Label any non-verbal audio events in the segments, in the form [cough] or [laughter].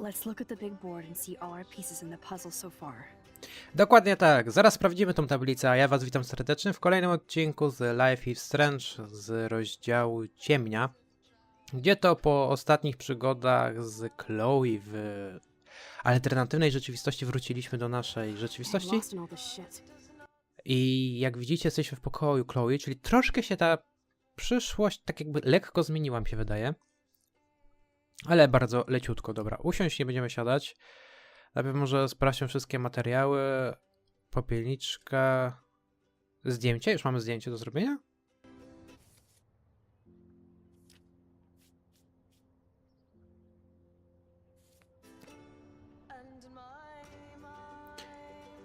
Let's look at the big board and see all our pieces in the puzzle so far. Dokładnie tak. Zaraz sprawdzimy tą tablicę, a ja was witam serdecznie w kolejnym odcinku z Life is Strange z rozdziału Ciemnia, gdzie to po ostatnich przygodach z Chloe w alternatywnej rzeczywistości wróciliśmy do naszej rzeczywistości i jak widzicie jesteśmy w pokoju Chloe, czyli troszkę się ta przyszłość tak jakby lekko zmieniła mi się wydaje, ale bardzo leciutko. Dobra, usiąść nie będziemy siadać. Najpierw może sprawdźmy wszystkie materiały. Popielniczka. Zdjęcie? Już mamy zdjęcie do zrobienia?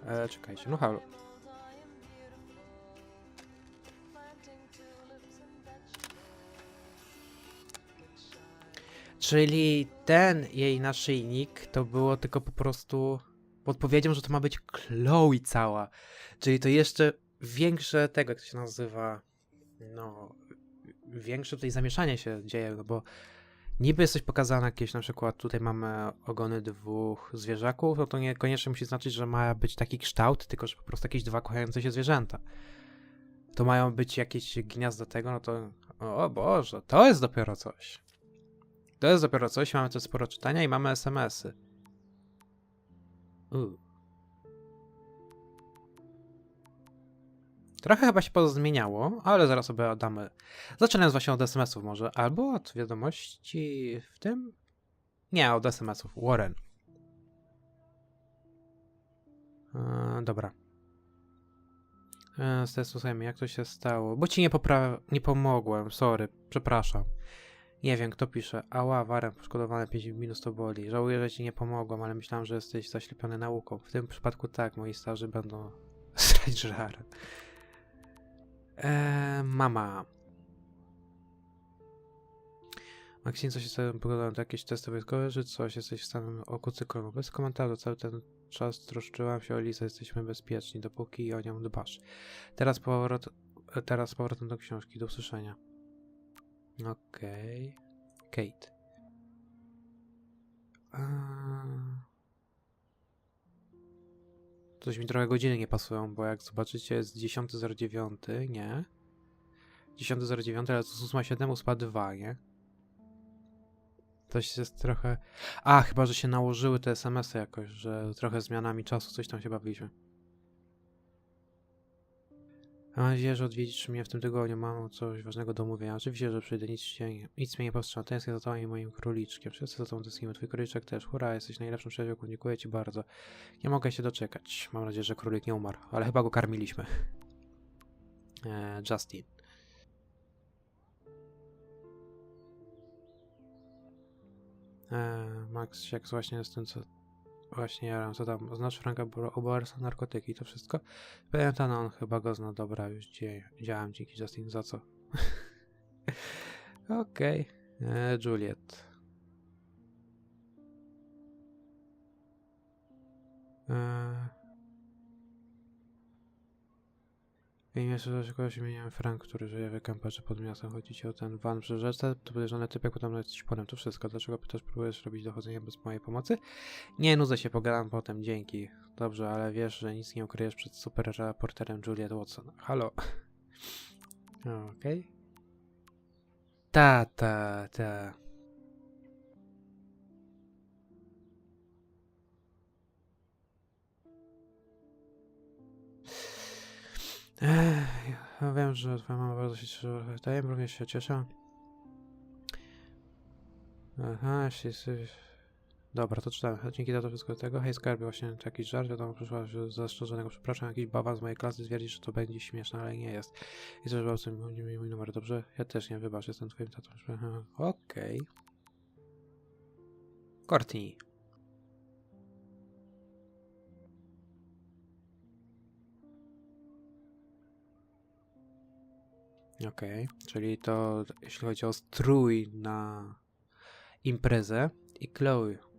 E, czekajcie, no halo. Czyli ten jej naszyjnik to było tylko po prostu podpowiedzią, że to ma być Chloe cała. Czyli to jeszcze większe tego, jak to się nazywa, no, większe tutaj zamieszanie się dzieje, no bo niby jest coś pokazane jakieś, na przykład tutaj mamy ogony dwóch zwierzaków, no to niekoniecznie musi znaczyć, że ma być taki kształt, tylko że po prostu jakieś dwa kochające się zwierzęta. To mają być jakieś gniazda tego, no to, o Boże, to jest dopiero coś. To jest dopiero coś, mamy tu sporo czytania i mamy SMS-y. Uuu. Trochę chyba się pozmieniało, ale zaraz sobie damy. Zaczynając właśnie od SMS-ów może, albo od wiadomości w tym? Nie, od SMS-ów. Warren. Eee, dobra. Eee, Stosujemy, jak to się stało? Bo ci nie, popra- nie pomogłem, sorry, przepraszam. Nie wiem, kto pisze. Ała, warem poszkodowany 5 minus to boli. Żałuję, że ci nie pomogłem, ale myślałem, że jesteś zaślepiony nauką. W tym przypadku tak, moi starzy będą [laughs] srać żar. Eee, mama. Maksim, co się z pogodało? To jakieś testy wojskowe, czy coś? Jesteś w samym oku cyklonu? Bez komentarza. Cały ten czas troszczyłam się o Lisę. Jesteśmy bezpieczni, dopóki o nią dbasz. Teraz powrot, teraz powrotem do książki. Do usłyszenia. Okej. Kate. Eee. Coś mi trochę godziny nie pasują, bo jak zobaczycie jest 10.09, nie? 10.09, ale jest 8.7, 8.2, nie? Coś jest trochę... A, chyba, że się nałożyły te SMS-y jakoś, że trochę zmianami czasu coś tam się bawiliśmy. Mam nadzieję, że odwiedzisz mnie w tym tygodniu. Mam coś ważnego do omówienia. Oczywiście, że przyjdę. Nic, się, nic mnie nie powstrzyma. Tęsknię za tobą i moim króliczkiem. Wszyscy za tobą tęsknimy. Twój króliczek też. Hurra, jesteś najlepszym przyjaciółką. Dziękuję ci bardzo. Nie mogę się doczekać. Mam nadzieję, że królik nie umarł. Ale chyba go karmiliśmy. Eee, [laughs] Justin. Eee, Max, jak właśnie z tym, co... Właśnie, ja co tam, znasz Franka Obersa, narkotyki, to wszystko? Pamiętam, on chyba go zna, dobra, już. Działam dzięki Justin, za co? [laughs] Okej, okay. Juliet. Eee... W imię Szerzego się imieniem Frank, który żyje w kamperze pod miastem. Chodzi ci o ten van przy rzece, to podejrzany typek, potem jesteś ponem, to wszystko. Dlaczego pytasz, próbujesz robić dochodzenie bez mojej pomocy? Nie nudzę się, pogadam potem, dzięki. Dobrze, ale wiesz, że nic nie ukryjesz przed super reporterem Juliet Watson. Halo. [laughs] Okej. Okay. Ta, ta, ta. Ech, wiem, że twoja mama bardzo się cieszy. Ja również się cieszę. Aha, jeśli jesteś... Dobra, to czytałem. Dzięki za to wszystko tego. Hej, skarbie, właśnie jakiś żart. Wiadomo, przyszła się zastrzeżonego. Przepraszam, jakiś bawan z mojej klasy twierdzi, że to będzie śmieszne, ale nie jest. I że bardzo mi mój numer, dobrze? Ja też nie, wybacz, jestem twoim tatą. [laughs] Okej. Okay. Courtney. Okej, okay. czyli to jeśli chodzi o strój na imprezę i Chloe.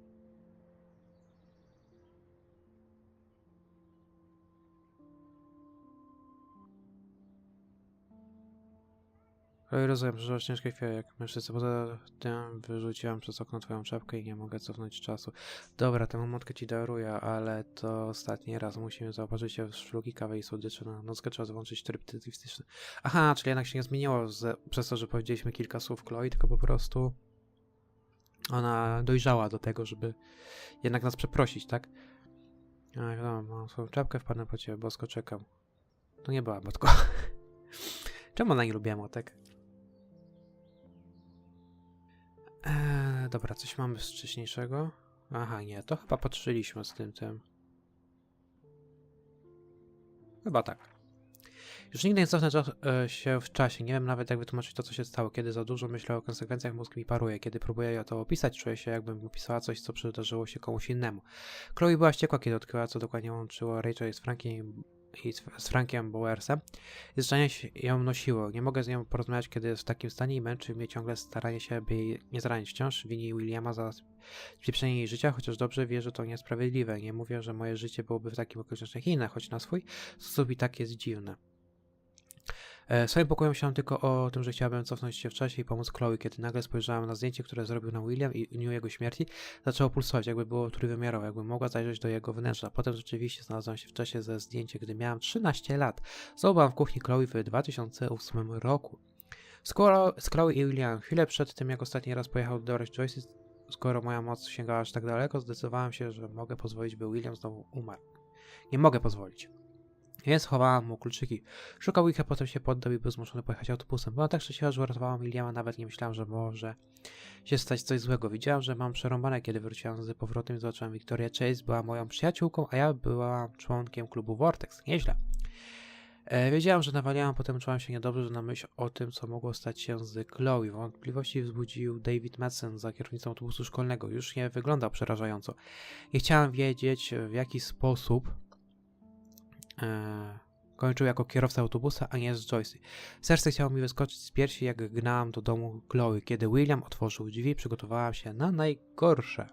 Chloe, rozumiem, że ciężkie chwile jak mężczyzna. Poza tym wyrzuciłam przez okno twoją czapkę i nie mogę cofnąć czasu. Dobra, tę motkę ci daruję, ale to ostatni raz. Musimy zaopatrzyć się w szlugi, kawę i słodycze. Na nockę trzeba złączyć tryb detektywistyczny. Aha, czyli jednak się nie zmieniło z, przez to, że powiedzieliśmy kilka słów Chloe, tylko po prostu ona dojrzała do tego, żeby jednak nas przeprosić, tak? A, no, mam swoją czapkę, wpadnę po ciebie, bosko czekam. To nie była Botko. [laughs] Czemu ona nie lubiła motek? Eee, dobra, coś mamy wcześniejszego? Aha, nie, to chyba patrzyliśmy z tym tym. Chyba tak. Już nigdy nie cofnę e, się w czasie. Nie wiem nawet jak wytłumaczyć to, co się stało. Kiedy za dużo myślę o konsekwencjach, mózg mi paruje. Kiedy próbuję to opisać, czuję się jakbym opisała coś, co przydarzyło się komuś innemu. Chloe była wściekła, kiedy odkryła, co dokładnie łączyło Rachel z Frankiem i z, Frankiem Bowersem. I się ją nosiło. Nie mogę z nią porozmawiać, kiedy jest w takim stanie i męczy mnie ciągle staranie się, by jej nie zranić. Wciąż wini Williama za spieprzenie jej życia, chociaż dobrze wie, że to niesprawiedliwe. Nie mówię, że moje życie byłoby w takim okolicznościach inne, choć na swój sposób i tak jest dziwne. E, Swoim pokojem myślałem tylko o tym, że chciałabym cofnąć się w czasie i pomóc Chloe, kiedy nagle spojrzałem na zdjęcie, które zrobił nam William i w dniu jego śmierci zaczęło pulsować, jakby było trójwymiarowe, jakby mogła zajrzeć do jego wnętrza. Potem rzeczywiście znalazłem się w czasie ze zdjęcie, gdy miałem 13 lat. Zdobyłam w kuchni Chloe w 2008 roku. Skoro z Chloe i William chwilę przed tym, jak ostatni raz pojechał do Joyce, skoro moja moc sięgała aż tak daleko, zdecydowałem się, że mogę pozwolić, by William znowu umarł. Nie mogę pozwolić. Więc chowałam mu kluczyki. Szukał ich, a potem się poddał i był zmuszony pojechać autobusem. Była tak szczęśliwa, że uratowałam Williama, nawet nie myślałam, że może się stać coś złego. Widziałam, że mam przerąbane, kiedy wróciłam z powrotem i zobaczyłam Victoria Chase. Była moją przyjaciółką, a ja byłam członkiem klubu Vortex. Nieźle. E, wiedziałam, że nawaliłam, potem czułam się niedobrze, że na myśl o tym, co mogło stać się z Chloe. Wątpliwości wzbudził David Madsen za kierownicą autobusu szkolnego. Już nie wyglądał przerażająco. Nie chciałam wiedzieć, w jaki sposób kończył jako kierowca autobusa, a nie z Joyce. Serce chciało mi wyskoczyć z piersi, jak gnałam do domu Chloe. Kiedy William otworzył drzwi, przygotowałam się na najgorsze.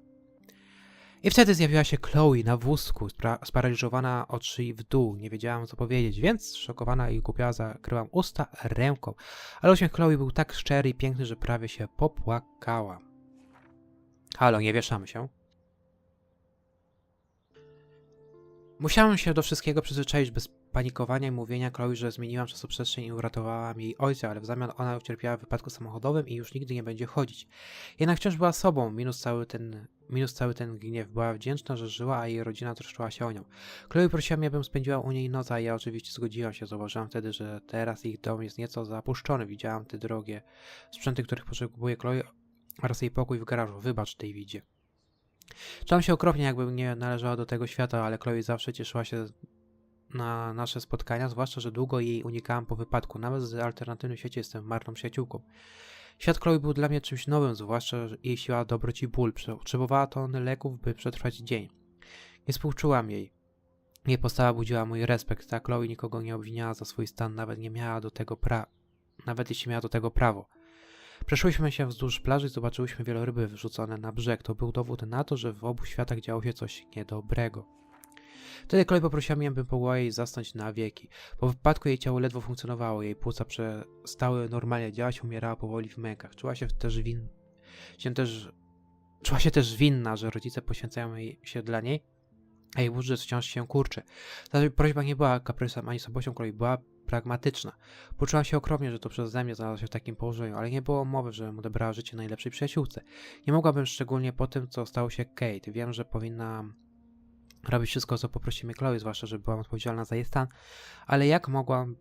I wtedy zjawiła się Chloe na wózku, sparaliżowana od szyi w dół. Nie wiedziałam co powiedzieć, więc szokowana i głupia zakryłam usta ręką. Ale uśmiech Chloe był tak szczery i piękny, że prawie się popłakałam. Halo, nie wieszamy się. Musiałem się do wszystkiego przyzwyczaić bez panikowania i mówienia Chloe, że zmieniłam czasoprzestrzeń i uratowałam jej ojca, ale w zamian ona ucierpiała w wypadku samochodowym i już nigdy nie będzie chodzić. Jednak wciąż była sobą, minus cały ten, minus cały ten gniew. Była wdzięczna, że żyła, a jej rodzina troszczyła się o nią. Chloe prosiła mnie, abym spędziła u niej noc, a ja oczywiście zgodziłam się. Zauważyłam wtedy, że teraz ich dom jest nieco zapuszczony. Widziałam te drogie sprzęty, których potrzebuje Chloe oraz jej pokój w garażu. Wybacz, Davidzie. Czułam się okropnie, jakbym nie należała do tego świata, ale Chloe zawsze cieszyła się na nasze spotkania, zwłaszcza, że długo jej unikałam po wypadku. Nawet w alternatywnym świecie jestem marną przyjaciółką. Świat Chloe był dla mnie czymś nowym, zwłaszcza jej siła dobroci ból. Potrzebowała tony leków, by przetrwać dzień. Nie współczułam jej. Jej postawa budziła mój respekt. Ta Chloe nikogo nie obwiniała za swój stan, nawet nie miała do tego pra... Nawet jeśli miała do tego prawo. Przeszłyśmy się wzdłuż plaży i zobaczyłyśmy wieloryby wrzucone na brzeg. To był dowód na to, że w obu światach działo się coś niedobrego. Wtedy Chloe poprosiła mnie, bym pomogła jej zasnąć na wieki. Po wypadku jej ciało ledwo funkcjonowało, jej płuca przestały normalnie działać, umierała powoli w mękach. Czuła się też win... się też... Czuła się też winna, że rodzice poświęcają się dla niej, a jej budżet wciąż się kurczy. Ta prośba nie była kaprysem ani słabością Chloe, była pragmatyczna. Poczułam się okropnie, że to przeze mnie znalazła się w takim położeniu, ale nie było mowy, żebym odebrała życie najlepszej przyjaciółce. Nie mogłabym szczególnie po tym, co stało się Kate. Wiem, że powinnam robić wszystko, co poprosimy Chloe, zwłaszcza, że byłam odpowiedzialna za jej stan, ale jak mogłam,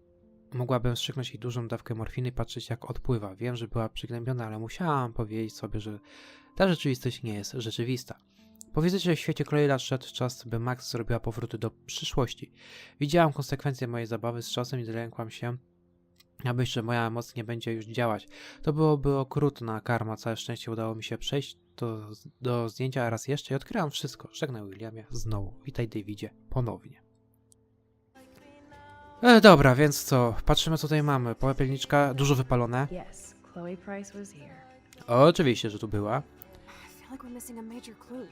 mogłabym wstrzyknąć jej dużą dawkę morfiny i patrzeć, jak odpływa. Wiem, że była przygnębiona, ale musiałam powiedzieć sobie, że ta rzeczywistość nie jest rzeczywista. Powiedzcie, że w świecie Chloe nadszedł czas, by Max zrobiła powróty do przyszłości. Widziałam konsekwencje mojej zabawy z czasem i zlękłam się, aby że moja moc nie będzie już działać. To byłoby okrutna karma. Całe szczęście udało mi się przejść do, do zdjęcia raz jeszcze i odkryłam wszystko. Żegnaj Williamie znowu. Witaj Davidzie ponownie. E, dobra, więc co? Patrzymy co tutaj mamy. Popełniczka, dużo wypalone. Oczywiście, że tu była. I feel like we're missing a major clue.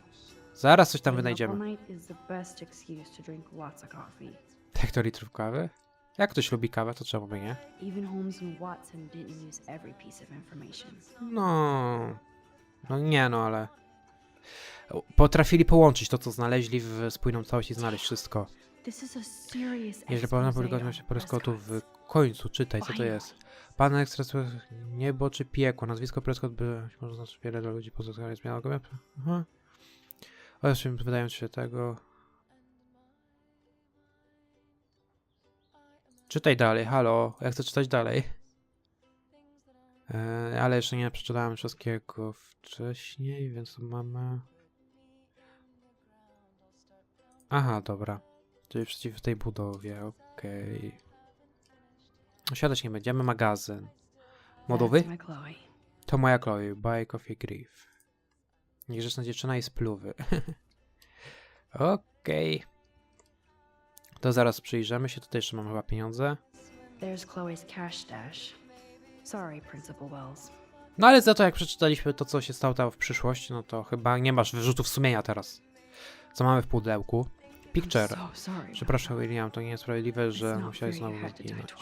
Zaraz coś tam wynajdziemy. night is the best excuse to drink lots of coffee. Tak to litrów kawy? Jak ktoś lubi kawę, to czemu by nie? Even Holmes and Watson didn't use every piece of information. No. No nie, no ale. Potrafili połączyć to, co znaleźli w spójną całość i znaleźć wszystko. Jeżeli się on Prescottów w końcu, czytaj, co to jest. Pan ekspres niebo czy piekło. Nazwisko Prescott by może znaczyć wiele dla ludzi pozostawiając zmiana go. Aha. Oraz czym wydając się tego. Czytaj dalej, halo. Ja chcę czytać dalej. E, ale jeszcze nie przeczytałem wszystkiego wcześniej, więc mamy. Aha, dobra. Czyli przeciw tej budowie, okej. Siadać nie będziemy, magazyn. Modowy? To moja Chloe, buy coffee grief. Niegrzeczna dziewczyna i spluwy. [laughs] Okej. To zaraz przyjrzymy się, tutaj jeszcze mam chyba pieniądze. There's Chloe's cash stash. Sorry, Principal Wells. No ale za to jak przeczytaliśmy to, co się stało tam w przyszłości, no to chyba nie masz wyrzutów sumienia teraz. Co mamy w pudełku? Picture. Przepraszam William, to niesprawiedliwe, że musiałeś znowu zaginąć.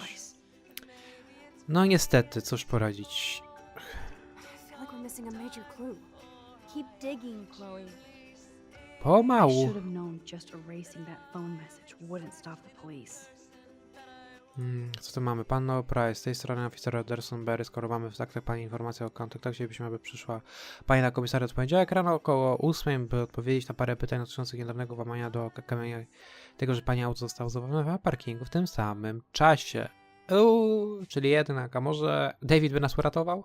No niestety, cóż poradzić. Pomału. should have known just erasing that phone message wouldn't stop the police. Mm, co tu mamy? Panno Price, z tej strony oficer Anderson Berry. Skoro mamy w taktach pani informację o kontaktach, chcielibyśmy, aby przyszła pani na komisariat w poniedziałek rano około 8, by odpowiedzieć na parę pytań dotyczących niedawnego włamania do kamienia tego, że pani auto zostało zachowane na parkingu w tym samym czasie. Uuu, czyli jednak, a może David by nas uratował?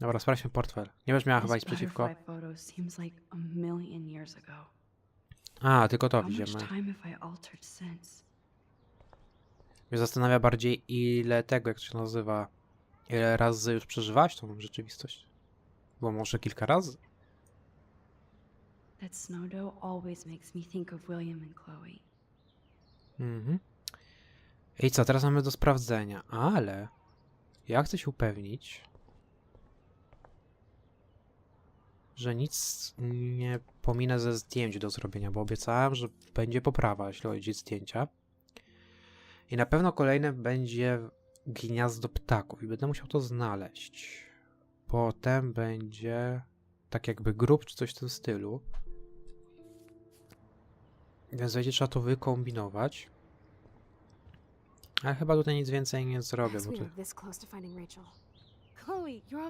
Dobra, sprawdźmy portfel. Nie będziesz miała chyba This przeciwko. a tylko to widzimy. Mnie zastanawia bardziej, ile tego, jak to się nazywa, ile razy już przeżywałaś tą rzeczywistość. Bo może kilka razy? That snow always makes me think of William and Chloe. Mhm. I co, teraz mamy do sprawdzenia, ale ja chcę się upewnić, że nic nie pominę ze zdjęć do zrobienia, bo obiecałem, że będzie poprawa, jeśli chodzi o zdjęcia. I na pewno kolejne będzie gniazdo ptaków i będę musiał to znaleźć. Potem będzie tak jakby grób czy coś w tym stylu. Więc będzie trzeba to wykombinować. Ale chyba tutaj nic więcej nie zrobię, bo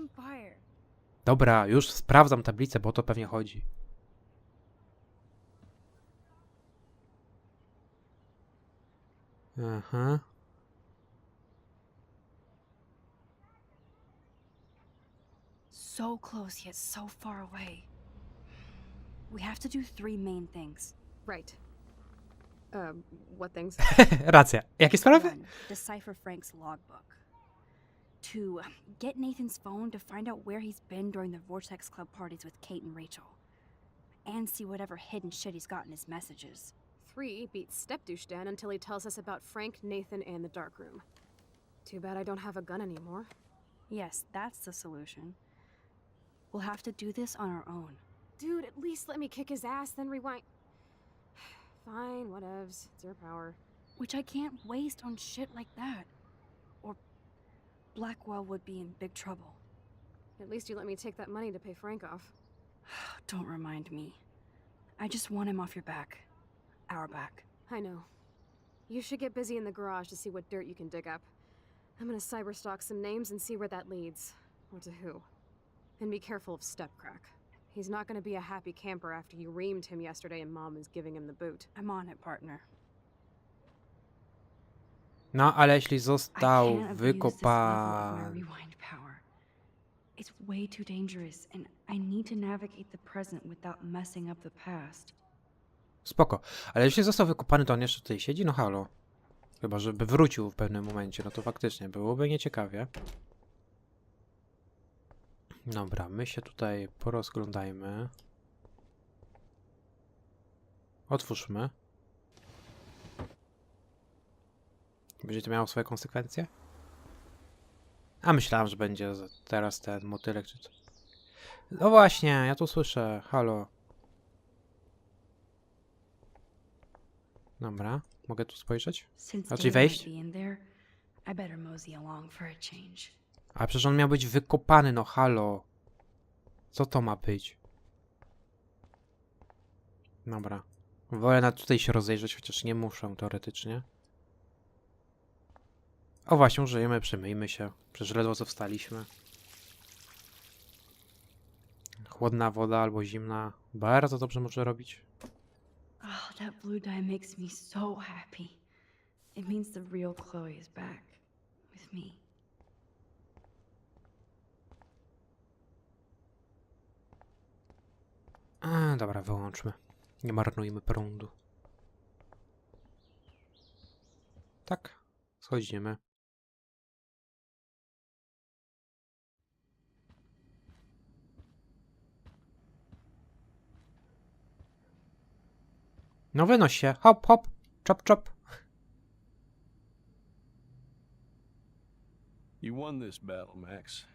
fire. Dobra, już sprawdzam tablicę, bo o to pewnie chodzi. Aha. So close yet so far away. We have to do three main things. Right. Um, what things? Racja. Jakie sprawy? One, decipher Frank's logbook. Two, get Nathan's phone to find out where he's been during the Vortex Club parties with Kate and Rachel. And see whatever hidden shit he's got in his messages. Three beats Step Douche Dan until he tells us about Frank, Nathan, and the dark room. Too bad I don't have a gun anymore. Yes, that's the solution. We'll have to do this on our own. Dude, at least let me kick his ass, then rewind. Fine, whatevs. It's your power. Which I can't waste on shit like that. Or Blackwell would be in big trouble. At least you let me take that money to pay Frank off. [sighs] Don't remind me. I just want him off your back. Our back. I know. You should get busy in the garage to see what dirt you can dig up. I'm gonna cyberstalk some names and see where that leads. Or to who. And be careful of Stepcrack. He's not gonna be a happy camper after you reamed him yesterday and Mom is giving him the boot. I'm on it, partner. No, ale jeśli I został wykopany... rewind power. It's way too dangerous, and I need to navigate the present without messing up the past. Spoko. Ale jeśli został wykopany, to on jeszcze tutaj siedzi? No halo. Chyba, żeby wrócił w pewnym momencie, no to faktycznie byłoby nieciekawie. Dobra, my się tutaj porozglądajmy. Otwórzmy. Będzie to miało swoje konsekwencje? A myślałem, że będzie teraz ten motylek czy co. No właśnie, ja tu słyszę. Halo. Dobra. Mogę tu spojrzeć? Raczej wejść? be in there, I better mosey along for a change. A przecież on miał być wykopany, no halo. Co to ma być? Dobra. Wolę na tutaj się rozejrzeć, chociaż nie muszę teoretycznie. O właśnie, użyjemy, przemyjmy się. Przecież ledwo co wstaliśmy. Chłodna woda albo zimna. Bardzo dobrze może robić. Oh, that blue dye makes me so happy. It means the real Chloe is back with me. A, dobra, wyłączmy. Nie marnujmy prądu. Tak, schodzimy. No wynoś się, hop, hop, czop, czop. You won this battle, Max.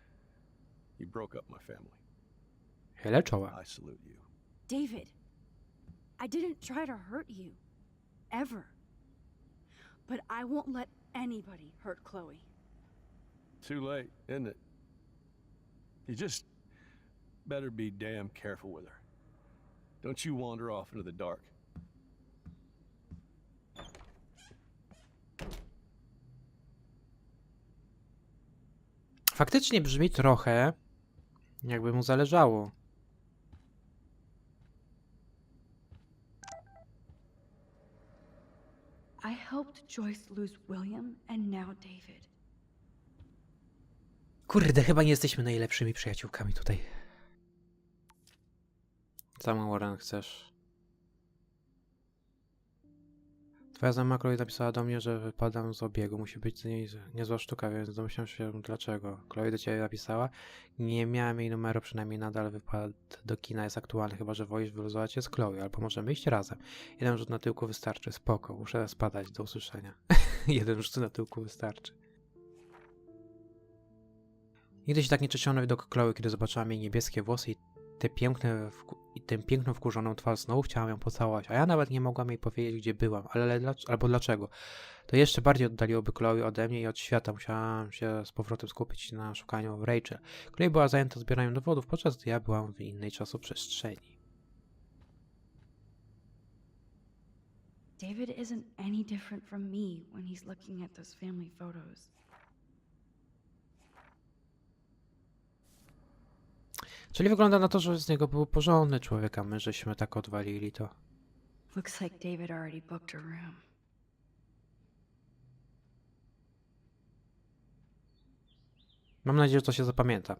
You broke up my family. Chylę czoła. I salute you. David, I didn't try to hurt you. Ever. But I won't let anybody hurt Chloe. Too late, isn't it? You just better be damn careful with her. Don't you wander off into the dark. Faktycznie brzmi trochę, jakby mu zależało. I helped Joyce lose William and now David. Kurde, chyba nie jesteśmy najlepszymi przyjaciółkami tutaj. Co Warren chcesz? Znajoma Chloe napisała do mnie, że wypadam z obiegu. Musi być niezła sztuka, więc domyślam się dlaczego. Chloe do ciebie napisała. Nie miałem jej numeru, przynajmniej nadal wypad do kina jest aktualny, chyba że wolisz wyluzować się z Chloe, albo możemy iść razem. Jeden rzut na tyłku wystarczy, spoko, muszę spadać, do usłyszenia. [laughs] Jeden rzut na tyłku wystarczy. Nigdy się tak nie na widok Chloe, kiedy zobaczyłam jej niebieskie włosy i te piękne, i tę piękną, wkurzoną twarz. Znowu chciałam ją pocałować, a ja nawet nie mogłam jej powiedzieć, gdzie byłam, ale dlac- albo dlaczego. To jeszcze bardziej oddaliłoby Chloe ode mnie i od świata. Musiałam się z powrotem skupić na szukaniu Rachel. Chloe była zajęta zbieraniem dowodów, podczas gdy ja byłam w innej czasoprzestrzeni. David isn't any different from me when he's looking at those family photos. Czyli wygląda na to, że z niego był porządny człowiek, a my żeśmy tak odwalili to. Looks like David already booked a room. Mam nadzieję, że to się zapamięta.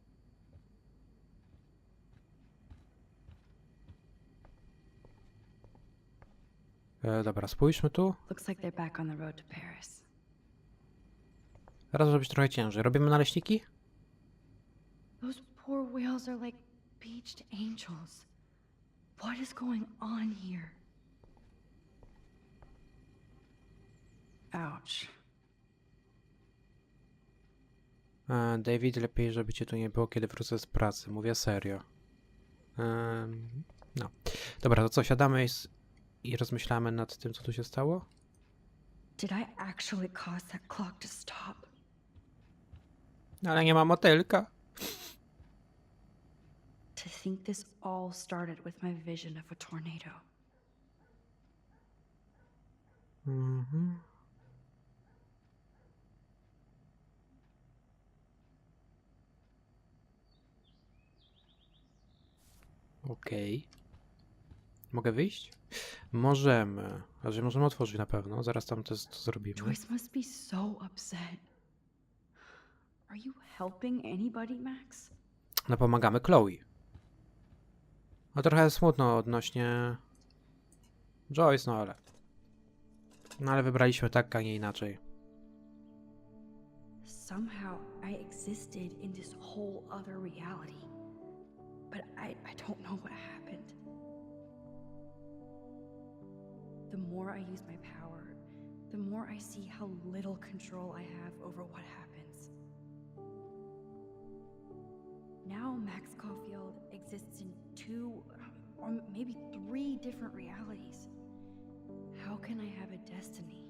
E, dobra, spójrzmy tu. Looks like they're back on the road to Paris. Teraz być trochę ciężej. Robimy naleśniki? Poor whales are like beached angels. What is going on here? Ouch. E, David, lepiej, żeby cię tu nie było, kiedy wrócę z pracy. Mówię serio. Em, no. Dobra, to co, siadamy i, i rozmyślamy nad tym, co tu się stało? Did I actually cause that clock to stop? Ale nie ma motylka. To think this all started with my vision of a tornado. Mhm. Okej. Mogę wyjść? Możemy. Że możemy otworzyć na pewno. Zaraz tam to, to zrobimy. Joyce must be so upset. Are you helping anybody, Max? No pomagamy Chloe. No trochę smutno odnośnie Joyce, no ale... No ale wybraliśmy tak, a nie inaczej. Somehow I existed in this whole other reality. But I, I don't know what happened. The more I use my power, the more I see how little control I have over what happens. Now Max Caulfield exists in two, or maybe three different realities. How can I have a destiny?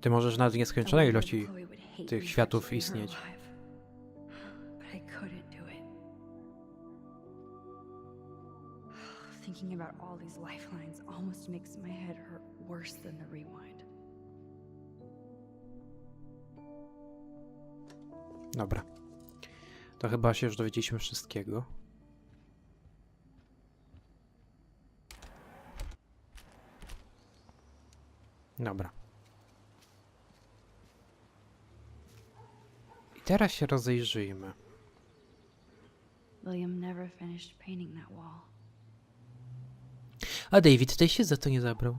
Ty możesz nawet I nieskończonej ilości Chloe would hate tych światów istnieć. alive. But I couldn't do it. [sighs] Thinking about all these lifelines almost makes my head hurt worse than the rewind. Dobra. To chyba się już dowiedzieliśmy wszystkiego. Dobra. I teraz się rozejrzyjmy. William never finished painting that wall. A David też się za to nie zabrał.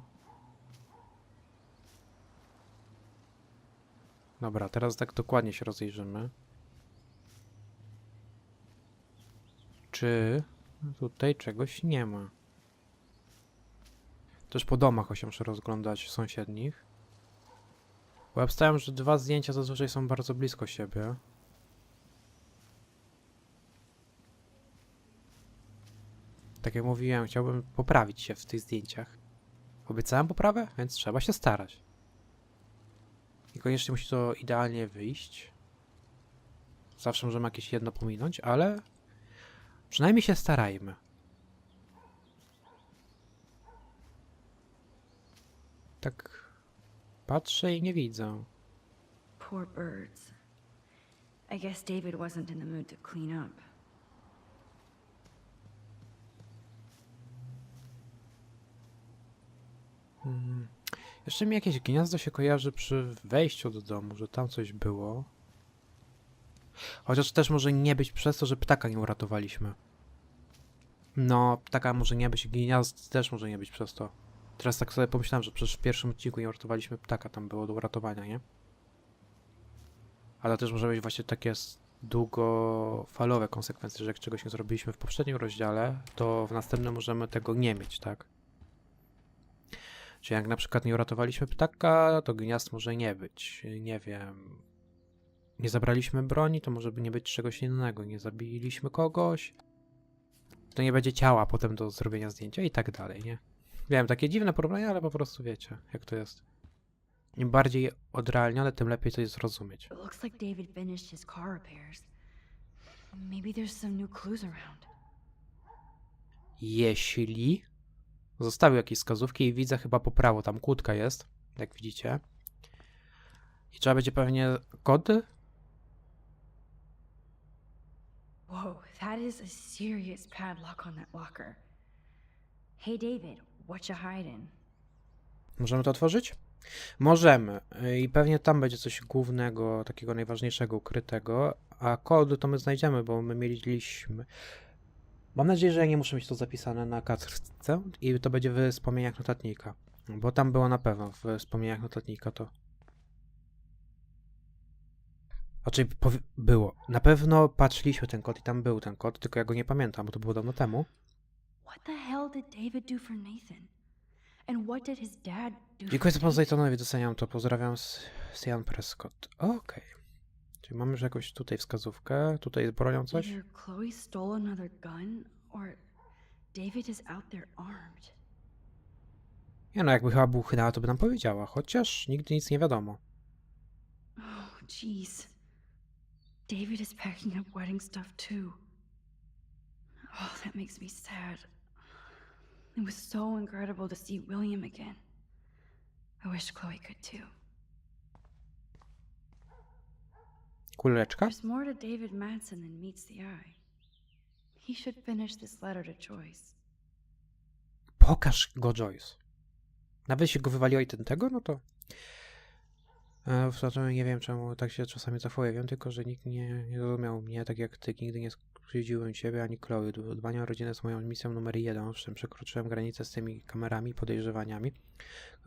Dobra, teraz tak dokładnie się rozejrzymy. Czy tutaj czegoś nie ma? Też po domach się muszę rozglądać sąsiednich. Bo ja obstawiam, że dwa zdjęcia zazwyczaj są bardzo blisko siebie. Tak jak mówiłem, chciałbym poprawić się w tych zdjęciach. Obiecałem poprawę, więc trzeba się starać. Niekoniecznie musi to idealnie wyjść. Zawsze możemy jakieś jedno pominąć, ale przynajmniej się starajmy. Tak patrzę i nie widzę. Poor birds. I guess David wasn't in the mood to clean up. Mm. Jeszcze mi jakieś gniazdo się kojarzy przy wejściu do domu, że tam coś było. Chociaż też może nie być przez to, że ptaka nie uratowaliśmy. No, ptaka może nie być, gniazd też może nie być przez to. Teraz tak sobie pomyślałem, że przecież w pierwszym odcinku nie uratowaliśmy ptaka, tam było do uratowania, nie? Ale też może być właśnie takie długofalowe konsekwencje, że jak czegoś nie zrobiliśmy w poprzednim rozdziale, to w następnym możemy tego nie mieć, tak? Czy jak na przykład nie uratowaliśmy ptaka, to gniazd może nie być. Nie wiem. Nie zabraliśmy broni, to może by nie być czegoś innego. Nie zabiliśmy kogoś, to nie będzie ciała potem do zrobienia zdjęcia i tak dalej, nie? Wiem, takie dziwne porównania, ale po prostu wiecie, jak to jest. Im bardziej odrealnione, tym lepiej to jest zrozumieć. It looks like David finished his car repairs. Maybe there's some new clues around. Jeśli zostawił jakieś wskazówki i widzę chyba po prawo, tam kłódka jest, jak widzicie. I trzeba będzie pewnie kody Whoa, that is a serious padlock on that locker. Hey, David, what you hiding? Możemy to otworzyć? Możemy. I pewnie tam będzie coś głównego, takiego najważniejszego, ukrytego. A kod to my znajdziemy, bo my mieliśmy. Mam nadzieję, że ja nie muszę mieć to zapisane na kartce i to będzie w wspomnieniach notatnika. Bo tam było na pewno w wspomnieniach notatnika to. Znaczy, było. Na pewno patrzyliśmy ten kod i tam był ten kod, tylko ja go nie pamiętam, bo to było dawno temu. What the hell did David do for Nathan? And what did his dad do Dziękuję za? Zaytonowi, doceniam to. Pozdrawiam z Sian Prescott. Okej. Czyli mamy już jakąś tutaj wskazówkę. Tutaj bronią coś? Either Chloe stole another gun, or David is out there armed. Nie no, jakby chyba buchnęła, to by nam powiedziała. Chociaż nigdy nic nie wiadomo. Oh, jeez. David is packing up wedding stuff too. Oh, that makes me sad. It was so incredible to see William again. I wish Chloe could too. Kuleczka? There's more to David Madsen than meets the eye. He should finish this letter to Joyce. Pokaż go, Joyce. Nawet jeśli go wywaliło i ten tego, no to... E, w zasadzie nie wiem, czemu tak się czasami zachowuje. Wiem tylko, że nikt nie, nie zrozumiał mnie, tak jak ty nigdy nie skrzywdziłem ciebie ani Chloe. Dbanie o rodzinę jest moją misją numer jeden. Owszem, przekroczyłem granicę z tymi kamerami, podejrzewaniami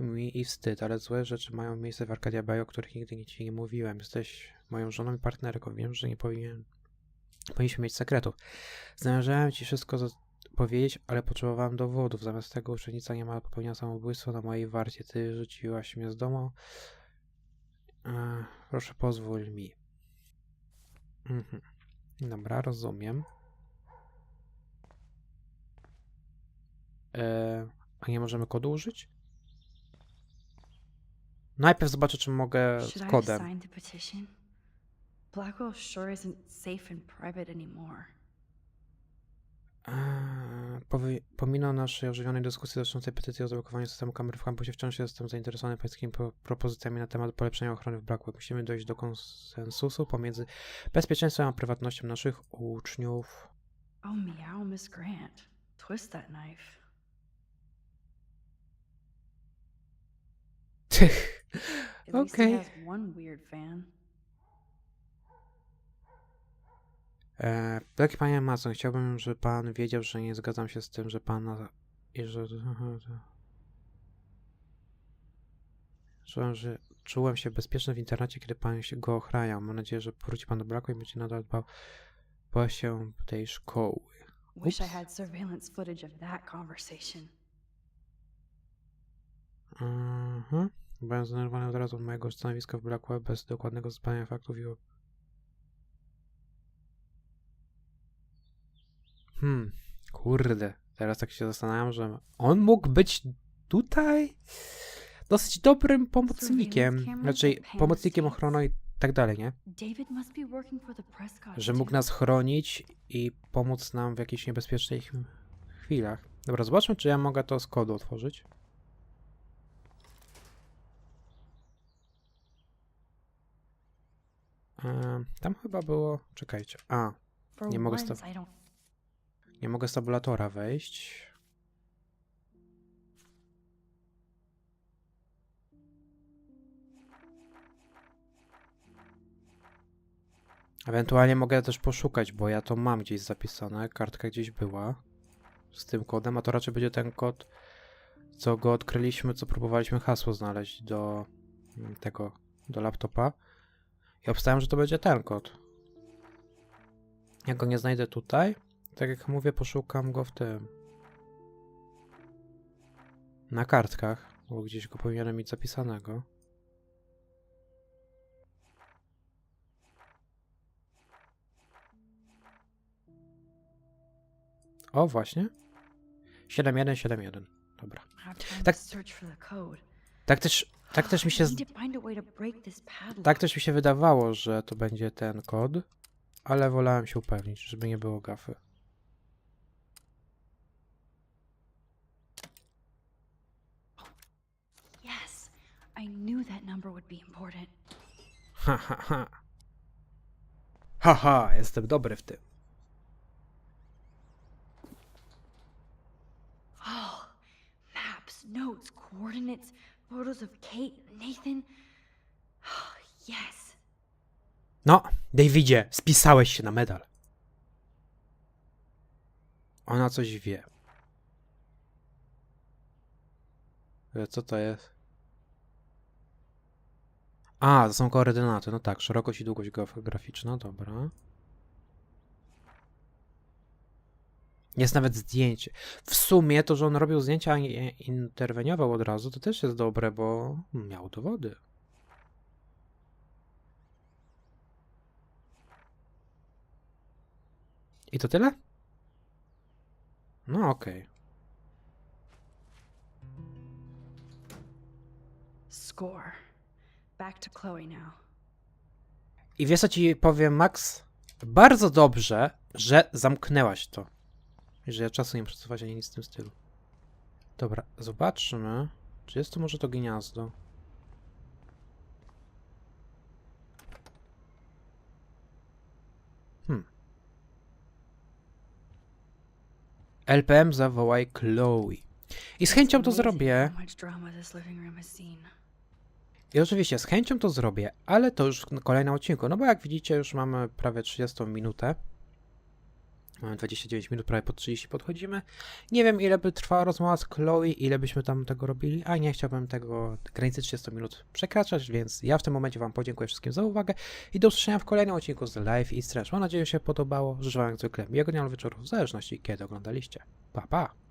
mi i wstyd, ale złe rzeczy mają miejsce w Arcadia Bay, o których nigdy nic ci nie mówiłem. Jesteś moją żoną i partnerką. Wiem, że nie powinien... Powinniśmy mieć sekretów. Zamierzałem ci wszystko za- powiedzieć, ale potrzebowałem dowodów. Zamiast tego uczennica niemal popełniła samobójstwo na mojej warcie. Ty rzuciłaś mnie z domu. E, proszę pozwól mi. Mhm. Dobra, rozumiem. E, A nie możemy kodu użyć? Najpierw zobaczę, czy mogę z kodem. Blackwell sure isn't safe and private anymore. Pomimo naszej ożywionej dyskusji dotyczącej petycji o zablokowaniu systemu kamer w kampusie, wciąż jestem zainteresowany pańskimi pro- propozycjami na temat polepszenia ochrony w Blackwell. Musimy dojść do konsensusu pomiędzy bezpieczeństwem a prywatnością naszych uczniów. Oh, meow, Miss Grant. Twist that knife. [laughs] He Okej. has Eee, Drogi panie Mason, chciałbym, żeby pan wiedział, że nie zgadzam się z tym, że pan i że... Czułem, że czułem się bezpieczny w internecie, kiedy pan się go ochraniał. Mam nadzieję, że powróci pan do braku i będzie nadal dbał o się tej szkoły. Wish I had surveillance footage of that conversation. Mhm. Byłem zdenerwowany od razu od mojego stanowiska w Blackwell bez dokładnego zbadania faktów i... Hmm, kurde. Teraz tak się zastanawiam, że on mógł być tutaj dosyć dobrym pomocnikiem. Pam pomocnikiem ochroną i tak dalej, nie? Że mógł nas chronić i pomóc nam w jakichś niebezpiecznych chwilach. Dobra, zobaczmy, czy ja mogę to z kodu otworzyć. Tam chyba było. Czekajcie. A, nie mogę I don't nie mogę z tabulatora wejść. Ewentualnie mogę też poszukać, bo ja to mam gdzieś zapisane. Kartka gdzieś była z tym kodem, a to raczej będzie ten kod, co go odkryliśmy, co próbowaliśmy hasło znaleźć do mm, tego, do laptopa. I obstałem, że to będzie ten kod. Jak go nie znajdę tutaj, tak jak mówię, poszukam go w tym. Na kartkach, bo gdzieś go powinienem mieć zapisanego. O, właśnie. 7171. Dobra. Tak-. Tak też, tak też mi się. Tak też mi się wydawało, że to będzie ten kod, ale wolałem się upewnić, żeby nie było gafy. Yes, I knew that number would be important. Ha, ha, ha. Haha, jestem dobry w tym. Oh, maps, notes, coordinates, photos of Kate, Nathan. Oh, yes. No, Davidzie, spisałeś się na medal. Ona coś wie. Co to jest? A, to są koordynaty. No tak, szerokość i długość geograficzna, dobra. Jest nawet zdjęcie. W sumie to, że on robił zdjęcia, a nie interweniował od razu, to też jest dobre, bo miał dowody. I to tyle? No okej. Score. Back to Chloe now. I wiesz co ci powiem, Max? Bardzo dobrze, że zamknęłaś to. I że ja czasu nie przesuwać ani nic w tym stylu. Dobra, zobaczmy. Czy jest to może to gniazdo? Hmm. LPM zawołaj Chloe. I z chęcią to zrobię. I oczywiście z chęcią to zrobię, ale to już w kolejnym odcinku. No bo jak widzicie, już mamy prawie 30 minutę. Mamy 29 minut, prawie po 30 podchodzimy. Nie wiem, ile by trwała rozmowa z Chloe, ile byśmy tam tego robili, a nie chciałbym tego granicy 30 minut przekraczać, więc ja w tym momencie Wam podziękuję wszystkim za uwagę i do usłyszenia w kolejnym odcinku z Live i Strange. Mam nadzieję, że się podobało. Życzę Wam jak zwykle miłego dnia lub wieczoru, w zależności kiedy oglądaliście. Pa, pa!